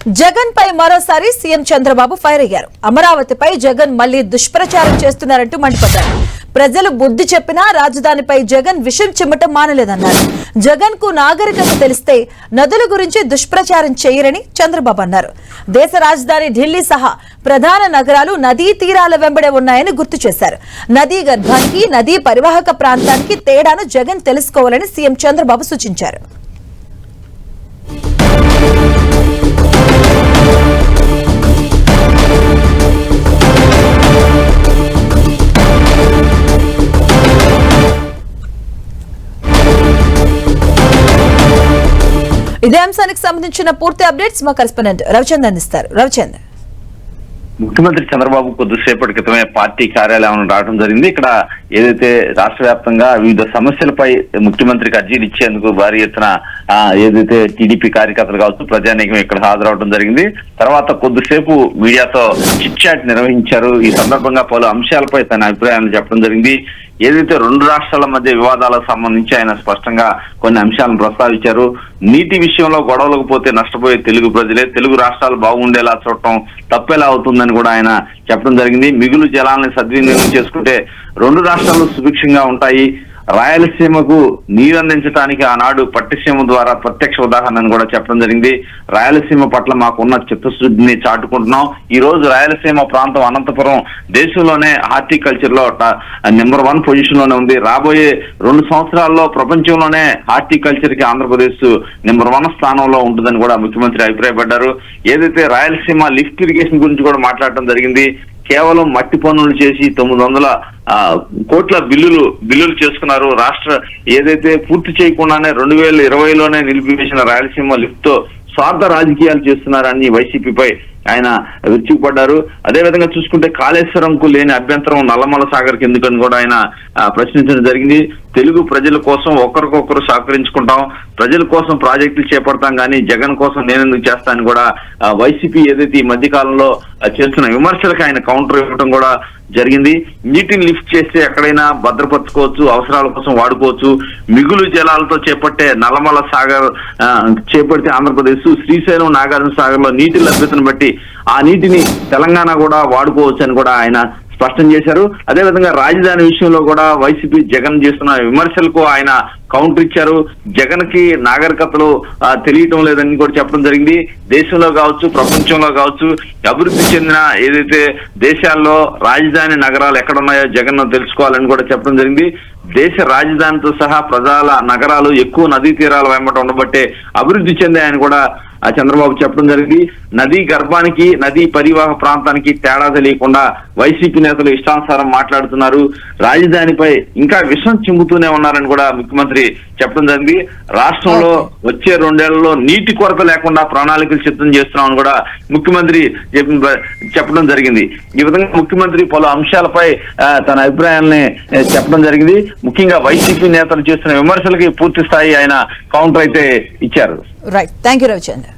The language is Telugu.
జగన్ పై మరోసారి సీఎం చంద్రబాబు ఫైర్ అయ్యారు. అమరావతిపై జగన్ మళ్ళీ దుష్ప్రచారం చేస్తున్నారంటూ మండిపడ్డారు. ప్రజలు బుద్ధి చెప్పినా రాజధానిపై జగన్ విషం చిమ్మటం మానలేదన్నారు. జగన్కు నాగరికత తెలిస్తే నదుల గురించి దుష్ప్రచారం చేయరని చంద్రబాబు అన్నారు. దేశ రాజధాని ఢిల్లీ సహా ప్రధాన నగరాలు నదీ తీరాల వెంబడే ఉన్నాయని గుర్తు చేశారు. నదీ గర్భానికి నదీ పరివాహక ప్రాంతానికి తేడాను జగన్ తెలుసుకోవాలని సీఎం చంద్రబాబు సూచించారు. ఇదే అంశానికి సంబంధించిన పూర్తి అప్డేట్స్ మా కరెస్పాండెంట్ రవిచంద్ అందిస్తారు. రవిచంద్ ముఖ్యమంత్రి చంద్రబాబు కొద్దిసేపటి క్రితమే పార్టీ కార్యాలయం రావడం జరిగింది. ఇక్కడ ఏదైతే రాష్ట్ర వ్యాప్తంగా వివిధ సమస్యలపై ముఖ్యమంత్రికి అర్జీలు ఇచ్చేందుకు భారీ ఎత్తున ఏదైతే టీడీపీ కార్యకర్తలు కావచ్చు ప్రజానీకం ఇక్కడ హాజరవడం జరిగింది. తర్వాత కొద్దిసేపు మీడియాతో చిట్ చాట్ నిర్వహించారు. ఈ సందర్భంగా పలు అంశాలపై తన అభిప్రాయాలు చెప్పడం జరిగింది. ఏదైతే రెండు రాష్ట్రాల మధ్య వివాదాలకు సంబంధించి ఆయన స్పష్టంగా కొన్ని అంశాలను ప్రస్తావించారు. నీటి విషయంలో గొడవలకు పోతే నష్టపోయే తెలుగు ప్రజలే తెలుగు రాష్ట్రాలు బాగుండేలా చూడటం తప్పేలా అవుతుందని కూడా ఆయన చెప్పడం జరిగింది. మిగులు జలాలను సద్వినియోగం చేసుకుంటే రెండు రాష్ట్రాలు సుభిక్షంగా ఉంటాయి. రాయలసీమకు నీరందించడానికి ఆనాడు పట్టిసీమ ద్వారా ప్రత్యక్ష ఉదాహరణను కూడా చెప్పడం జరిగింది. రాయలసీమ పట్ల మాకున్న చిత్తశుద్ధిని చాటుకుంటున్నాం. ఈ రోజు రాయలసీమ ప్రాంతం అనంతపురం దేశంలోనే హార్టికల్చర్లో నెంబర్ వన్ పొజిషన్లోనే ఉంది. రాబోయే రెండు సంవత్సరాల్లో ప్రపంచంలోనే హార్టికల్చర్కి ఆంధ్రప్రదేశ్ నెంబర్ వన్ స్థానంలో ఉంటుందని కూడా ముఖ్యమంత్రి అభిప్రాయపడ్డారు. ఏదైతే రాయలసీమ లిఫ్ట్ ఇరిగేషన్ గురించి కూడా మాట్లాడటం జరిగింది కేవలం మట్టి పనులు చేసి తొమ్మిది వందల కోట్ల బిల్లులు బిల్లులు చేసుకున్నారు. రాష్ట్ర ఏదైతే పూర్తి చేయకుండానే రెండు వేల ఇరవైలోనే నిలిపివేసిన రాయలసీమ లిఫ్ట్తో స్వార్థ రాజకీయాలు చేస్తున్నారని వైసీపీపై ఆయన విరుచుకుపడ్డారు. అదే విధంగా చూసుకుంటే కాళేశ్వరంకు లేని అభ్యంతరం నల్లమల సాగర్కి ఎందుకని కూడా ఆయన ఆ, ప్రశ్నించడం జరిగింది. తెలుగు ప్రజల కోసం ఒకరికొకరు సహకరించుకుంటాం. ప్రజల కోసం ప్రాజెక్టులు చేపడతాం కానీ జగన్ కోసం నేను చేస్తాను కూడా వైసీపీ ఏదైతే ఈ మధ్య కాలంలో చేస్తున్న విమర్శలకు ఆయన కౌంటర్ ఇవ్వడం కూడా జరిగింది. నీటిని లిఫ్ట్ చేస్తే ఎక్కడైనా భద్రపరచుకోవచ్చు అవసరాల కోసం వాడుకోవచ్చు. మిగులు జలాలతో చేపట్టే నల్లమల సాగర్ ఆ, చేపడితే ఆంధ్రప్రదేశ్ శ్రీశైలం నాగార్జున సాగర్లో నీటి లభ్యతను బట్టి ఆ నీటిని తెలంగాణ కూడా వాడుకోవచ్చు అని కూడా ఆయన స్పష్టం చేశారు. అదే విధంగా రాజధాని విషయంలో కూడా వైసీపీ జగన్ చేస్తున్న విమర్శలకు ఆయన కౌంటర్ ఇచ్చారు. జగన్కి నాగరికతలు తెలియటం లేదని కూడా చెప్పడం జరిగింది. దేశంలో కావచ్చు ప్రపంచంలో కావచ్చు అభివృద్ధి చెందిన ఏదైతే దేశాల్లో రాజధాని నగరాలు ఎక్కడున్నాయో జగన్ తెలుసుకోవాలని కూడా చెప్పడం జరిగింది. దేశ రాజధానితో సహా ప్రజల నగరాలు ఎక్కువ నదీ తీరాల వెంబట ఉండబట్టే అభివృద్ధి చెందాయని కూడా చంద్రబాబు చెప్పడం జరిగింది. నదీ గర్భానికి నదీ పరివాహక ప్రాంతానికి తేడా తెలియకుండా వైసీపీ నేతలు ఇష్టానుసారం మాట్లాడుతున్నారు. రాజధానిపై ఇంకా విషం చిమ్ముతూనే ఉన్నారని కూడా ముఖ్యమంత్రి చెప్పడం జరిగింది. రాష్ట్రంలో వచ్చే రెండేళ్ళలో నీటి కొరత లేకుండా ప్రణాళికలు సిద్ధం చేస్తున్నామని కూడా ముఖ్యమంత్రి చెప్పడం జరిగింది. ఈ విధంగా ముఖ్యమంత్రి పలు అంశాలపై ఆ, తన అభిప్రాయాల్ని ఆ, చెప్పడం జరిగింది. ముఖ్యంగా వైసీపీ నేతలు చేస్తున్న విమర్శలకి పూర్తి స్థాయి ఆయన కౌంటర్ అయితే ఇచ్చారు. Right thank you Ravichand